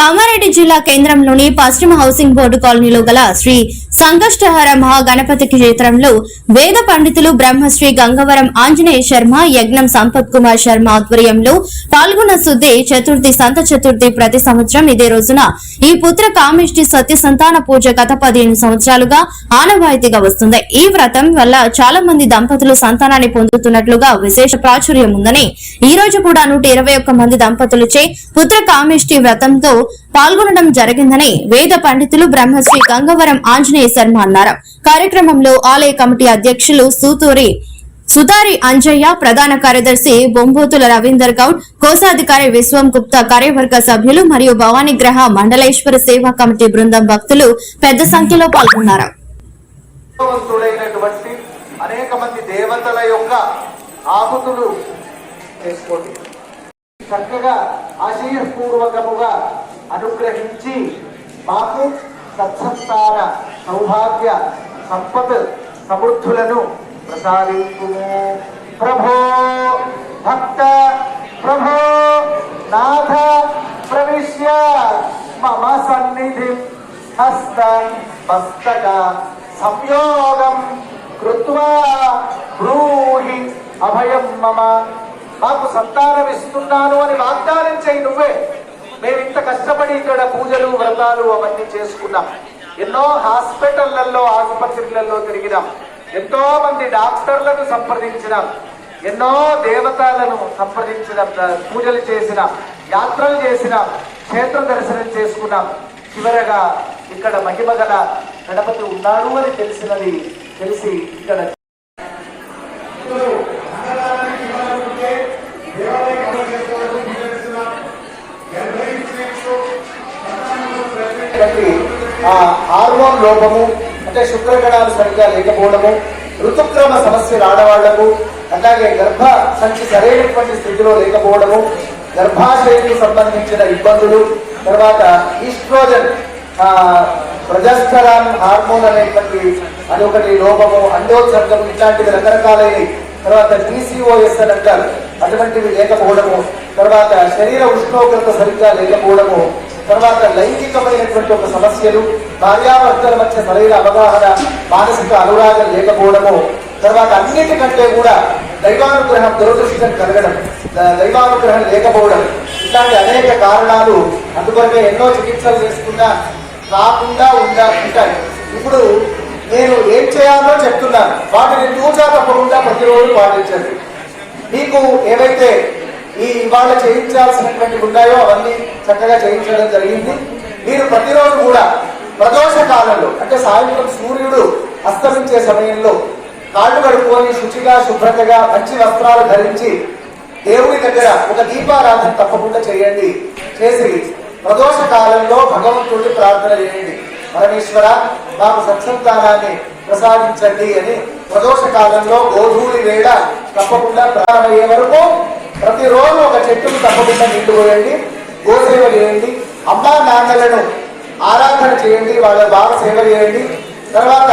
కామారెడ్డి జిల్లా కేంద్రంలోని పశ్చిమ హౌసింగ్ బోర్డు కాలనీలో గల శ్రీ సంకష్టహర మహాగణపతి క్షేత్రంలో వేద పండితులు బ్రహ్మశ్రీ గంగవరం ఆంజనేయ శర్మ యజ్ఞం సంపత్ కుమార్ శర్మ ఆధ్వర్యంలో పాల్గొన్న శుద్ధి చతుర్థి సంత చతుర్థి ప్రతి సంవత్సరం ఇదే రోజున ఈ పుత్ర కామిష్టి సత్య సంతాన పూజ గత పదిహేను సంవత్సరాలుగా ఆనవాయితీగా వస్తుంది. ఈ వ్రతం వల్ల చాలా మంది దంపతులు సంతానాన్ని పొందుతున్నట్లుగా విశేష ప్రాచుర్యం ఉందని ఈ రోజు కూడా నూట ఇరవై ఒక్క మంది దంపతులచే పుత్ర కామిష్టి వ్రతంతో పాల్గొనడం జరిగిందని వేద పండితులు బ్రహ్మశ్రీ గంగవరం ఆంజనేయ శర్మ అన్నారు. కార్యక్రమంలో ఆలయ కమిటీ అధ్యక్షులు సూతూరి సుతారి అంజయ్య ప్రధాన కార్యదర్శి బొంబోతుల రవీందర్ గౌడ్ కోశాధికారి విశ్వం గుప్తా కార్యవర్గ సభ్యులు మరియు భవానీ గ్రహ మండలేశ్వర సేవా కమిటీ బృందం భక్తులు పెద్ద సంఖ్యలో పాల్గొన్నారు. అనేక మంది దేవతల యొక్క ఆహుతులు చక్కగా ఆశయపూర్వకముగా అనుగ్రహించి మాకు సత్సంతాన సౌభాగ్య సంపద సమృద్ధులను ప్రసాదింపుము ప్రభో భక్త ప్రభో నాథ ప్రవిశ్య మమ సన్నిధి హస్త మస్తక సంయోగం కృత్వా బ్రూహి అభయం మమ. మాకు సంతానం ఇస్తున్నాను అని వాగ్దానం చేయి నువ్వే. మేము ఇంత కష్టపడి ఇక్కడ పూజలు వ్రతాలు అవన్నీ చేసుకున్నాం. ఎన్నో హాస్పిటళ్ళలో ఆసుపత్రులలో తిరిగినాం. ఎంతో మంది డాక్టర్లను సంప్రదించినాం. ఎన్నో దేవతలను సంప్రదించిన. పూజలు చేసిన యాత్రలు చేసిన క్షేత్ర దర్శనం చేసుకున్నాం. చివరగా ఇక్కడ మహిమ గల గణపతి ఉన్నాడు అని తెలిసినది తెలిసి ఇక్కడ ఉన్నటువంటి ఆ హార్మోన్ లోపము అంటే శుక్రగణాలు సరిగ్గా లేకపోవడము ఋతుక్రమ సమస్యలు ఆడవాళ్ళకు అలాగే గర్భ సంఖ్య సరైనటువంటి స్థితిలో లేకపోవడము గర్భాశయానికి సంబంధించిన ఇబ్బందులు తర్వాత ఈస్ట్రోజన్ ప్రజస్థరాన్ హార్మోన్ అనేటువంటి అది ఒకటి లోపము అండోత్సర్గం ఇట్లాంటివి రకరకాలైనవి. తర్వాత టీసీఓఎస్ అని అంటారు. అటువంటివి లేకపోవడము తర్వాత శరీర ఉష్ణోగ్రత సరిగ్గా లేకపోవడము తర్వాత లైంగికమైనటువంటి ఒక సమస్యలు భార్యాభర్తల మధ్య సరైన అవగాహన మానసిక అనురాగం లేకపోవడము తర్వాత అన్నిటికంటే కూడా దైవానుగ్రహం దురదృష్టం కలగడం దైవానుగ్రహం లేకపోవడం ఇట్లాంటి అనేక కారణాలు అందుకొరకే ఎన్నో చికిత్సలు చేసుకున్నా కాకుండా ఉండా ఉంటాయి ఇప్పుడు నేను ఏం చేయాలో చెప్తున్నాను. వాటిని తూచా తప్పకుండా ప్రతిరోజు పాటించండి. మీకు ఏవైతే ఈ ఇవాళ చేయించాల్సినటువంటి ఉన్నాయో అవన్నీ చక్కగా చేయించడం జరిగింది. మీరు ప్రతిరోజు కూడా ప్రదోష కాలంలో అంటే సాయంత్రం సూర్యుడు అస్తమించే సమయంలో కాళ్ళు కడుక్కొని శుచిగా శుభ్రతగా మంచి వస్త్రాలు ధరించి దేవుని దగ్గర ఒక దీపారాధన తప్పకుండా చేయండి. చేసి ప్రదోష కాలంలో భగవంతుడిని ప్రార్థన చేయండి. పరమేశ్వర మాకు సత్సంతానాన్ని ప్రసాదించండి అని ప్రదోష కాలంలో గోధూళి వేళ తప్పకుండా ప్రారంభమయ్యే వరకు ప్రతిరోజు ఒక చెట్టును తప్పకుండా నీళ్ళు పోయండి గోసేవ చేయండి అమ్మా నాన్నలను ఆరాధన చేయండి వాళ్ళ బాగా సేవ చేయండి. తర్వాత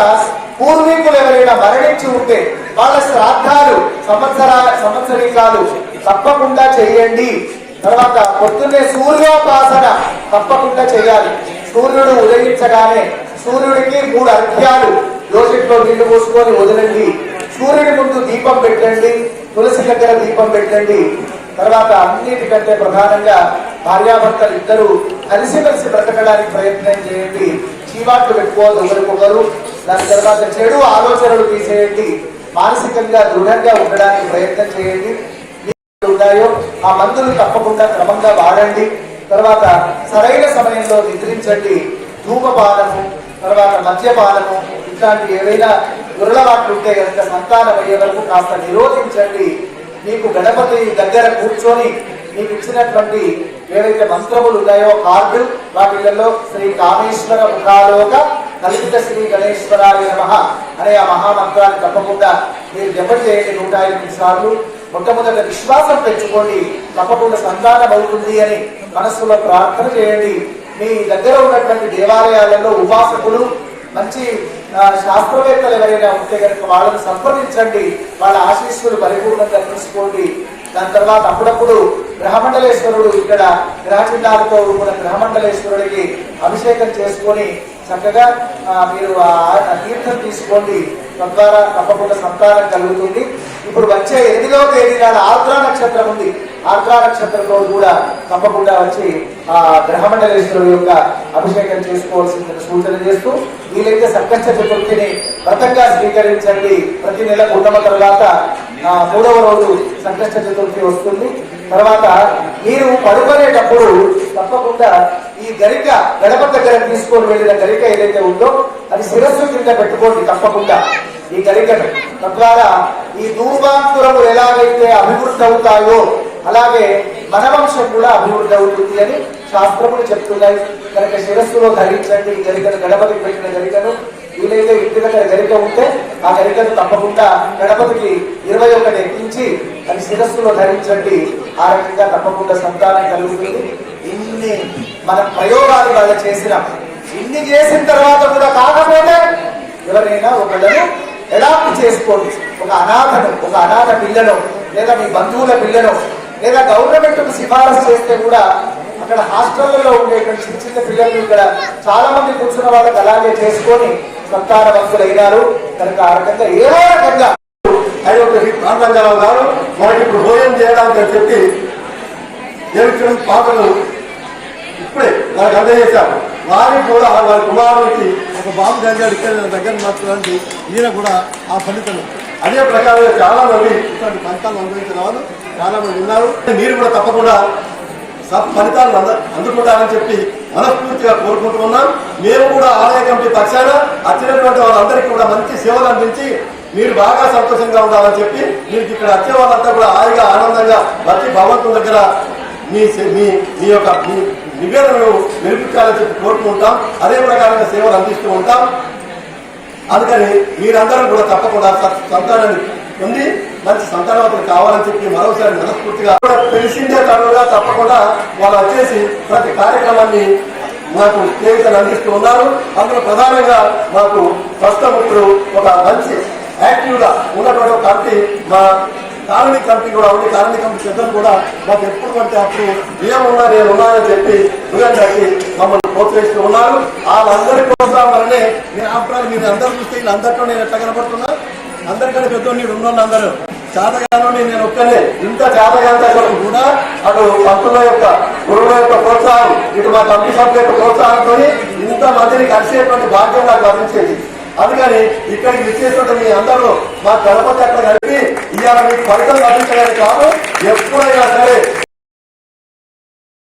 పూర్వీకులు ఎవరైనా మరణించి ఉంటే వాళ్ళ శ్రాద్ధాలు సంవత్సర సంవత్సరీకాలు తప్పకుండా చేయండి. తర్వాత పొద్దున్నే సూర్యోపాసన తప్పకుండా చేయాలి. సూర్యుడు ఉదయించగానే సూర్యుడికి మూడు అర్ఘ్యాలు. దోషిట్లో నీళ్ళు పోసుకొని వదలండి. సూర్యుడి ముందు దీపం పెట్టండి. తులసి దగ్గర దీపం పెట్టండి. తర్వాత అన్నిటికంటే ప్రధానంగా భార్యాభర్తలు ఇద్దరు కలిసిమెలిసి బ్రతకడానికి ప్రయత్నం చేయండి. చీవాట్లు పెట్టుకోవద్దు ఒకరికొకరు దాని తర్వాత చెడు ఆలోచనలు తీసేయండి. మానసికంగా దృఢంగా ఉండడానికి ప్రయత్నం చేయండి. ఉన్నాయో ఆ మందులు తప్పకుండా క్రమంగా వాడండి. తర్వాత సరైన సమయంలో నిద్రించండి. ధూమపానము తర్వాత మద్యపానము ఇట్లాంటి ఏవైనా దురలవాట్లు ఉంటే కనుక సంతానం అయ్యే వరకు కాస్త నిరోధించండి. మీకు గణపతి దగ్గర కూర్చొని మీకు ఇచ్చినటువంటి ఏవైతే మంత్రములు ఉన్నాయో కార్డు వాటిలలో శ్రీ కామేశ్వర ముఖాలోక కల్పిత శ్రీ గణేశ్వరాయ నమ అనే ఆ మహామంత్రాన్ని తప్పకుండా మీరు జప చేయండి నూట ఎనిమిది సార్లు. మొట్టమొదట విశ్వాసం పెంచుకోండి. తప్పకుండా సంతానం అవుతుంది అని మనస్సులో ప్రార్థన చేయండి. మీ దగ్గర ఉన్నటువంటి దేవాలయాలలో ఉపాసకులు మంచి శాస్త్రవేత్తలు ఎవరైనా ఉంటే కనుక వాళ్ళని సంప్రదించండి. వాళ్ళ ఆశీస్సులు పరిపూర్ణంగా తీసుకోండి. దాని తర్వాత అప్పుడప్పుడు గ్రహమండలేశ్వరుడు ఇక్కడ గ్రహచిహ్నాలతో ఉన్న గ్రహమండలేశ్వరుడికి అభిషేకం చేసుకొని చక్కగా మీరు ఆ ఆ తీర్థం తీసుకోండి. తద్వారా తప్పకుండా సంతానం కలుగుతుంది. ఇప్పుడు వచ్చే ఎనిమిదవ తేదీ నాడు ఆర్ద్ర నక్షత్రం ఉంది. ఆంధ్ర నక్షత్రంలో కూడా తప్పకుండా వచ్చి ఆ గ్రహమండలేశ్వరుడు యొక్క అభిషేకం చేసుకోవాల్సిందని సూచన చేస్తూ వీలైతే సంకష్ట చతుర్థిని వ్రతంగా స్వీకరించండి. ప్రతి నెల పూర్ణమ తర్వాత మూడవ రోజు సంకష్ట చతుర్థి వస్తుంది. తర్వాత మీరు పడుకునేటప్పుడు తప్పకుండా ఈ గరిక గడప దగ్గర తీసుకొని వెళ్ళిన గరిక ఏదైతే ఉందో అది శిరస్సు కింద పెట్టుకోండి తప్పకుండా. ఈ గరికను. తద్వారా ఈ దూర్వాంకురము ఎలాగైతే అభివృద్ధి అవుతాయో అలాగే మన వంశం కూడా అభివృద్ధి అవుతుంది అని శాస్త్రములు చెప్తున్నాయి. కనుక శిరస్సులో ధరించండి. గరికను గణపతికి పెట్టిన గరికను వీలైతే ఇంటి దగ్గర గరిక ఉంటే ఆ గరికను తప్పకుండా గణపతికి ఇరవై ఒకటి ఎక్కించి అది శిరస్సులో ధరించండి. ఆ రకంగా తప్పకుండా సంతానం కలుగుతుంది. ఇన్ని మన ప్రయోగాలు వాళ్ళు చేసినాం. ఇన్ని చేసిన తర్వాత కూడా కాకపోతే ఎవరైనా ఒకళ్ళను ఎడాప్ట్ చేసుకోండి. ఒక అనాథను ఒక అనాథ పిల్లను లేదా మీ బంధువుల పిల్లను లేదా గవర్నమెంట్ సిఫారసు చేస్తే కూడా అక్కడ హాస్టళ్ళలో ఉండేటువంటి చిన్న చిన్న పిల్లలు ఇక్కడ చాలా మంది కూర్చున్న వాళ్ళకి అలాగే చేసుకొని సంతానవంతులైనారు కనుక ఆ రకంగా ఏదో రకంగా ఆయన ఒక రామరంగారావు గారు మనకి ఇప్పుడు భోజనం చేయడానికి అని చెప్పి దేవించడం పాత్రలు ఇప్పుడే నాకు అందజేశారు వారికి కూడా వారి కుమారుడికి ఒక బాబు దగ్గర ఇక్కడ దగ్గర మార్చడానికి ఈయన కూడా ఆ ఫలితం. అదే ప్రకారంగా చాలా మంది ఇట్లాంటి ఫలితాలు అనుభవించిన వాళ్ళు చాలా మంది ఉన్నారు. మీరు కూడా తప్పకుండా సత్ ఫలితాలను అంద అందుకుంటారని చెప్పి మనస్ఫూర్తిగా కోరుకుంటున్నాం మేము కూడా ఆలయ కమిటీ పక్షాన వచ్చినటువంటి వాళ్ళందరికీ కూడా మంచి సేవలు అందించి మీరు బాగా సంతోషంగా ఉండాలని చెప్పి మీకు ఇక్కడ వచ్చే వాళ్ళంతా కూడా హాయిగా ఆనందంగా వచ్చి భగవంతుని దగ్గర మీ మీ మీ యొక్క మీ నివేదనను నిరూపించాలని చెప్పి కోరుకుంటాం అదే ప్రకారంగా సేవలు అందిస్తూ ఉంటాం. అందుకని మీరందరూ కూడా తప్పకుండా సంతానాన్ని పొంది మంచి సంతానవతులు కావాలని చెప్పి మరోసారి మనస్ఫూర్తిగా తెలిసిందే తరువుగా తప్పకుండా వాళ్ళు వచ్చేసి ప్రతి కార్యక్రమాన్ని మాకు స్నేహితులు అందిస్తూ ఉన్నారు. అందులో ప్రధానంగా మాకు ప్రస్తుతం ఇప్పుడు ఒక మంచి యాక్టివ్గా ఉన్నటువంటి ఒక కమిటీ మా కాలనీ కమిటీ కూడా ఉంది. కాలనీ కమిటీ పెద్దలు కూడా మాకు ఎప్పుడు అంటే అప్పుడు ఏమున్నా నేను ఉన్నానని చెప్పి ఉదయానికి మమ్మల్ని ప్రోత్సహిస్తూ ఉన్నారు. వాళ్ళందరి ప్రోత్సాహం నేను ఆఫ్టర్ మీరు అందరూ చూస్తే వీళ్ళందరితో నేను ఎట్లా కనపడుతున్నా అందరికంటే పెద్ద నీడు ఉన్నోళ్ళు అందరూ. చేతగాను నేను ఒక్కనే. ఇంత చేతగాంత కూడా అటు పంతుల యొక్క గురువుల యొక్క ప్రోత్సాహం ఇటు మా కమిటీ సభ్యుల యొక్క ప్రోత్సాహంతో ఇంత మందిని కలిసేటువంటి భాగ్యం నాకు లభించేది. అందుకని ఇక్కడికి విచ్చేసినట్టు మీ అందరూ మా గణపతి అక్కడ కలిపి ఇవాళ మీకు ఫలితం లభించగలి కాదు. ఎప్పుడైనా సరే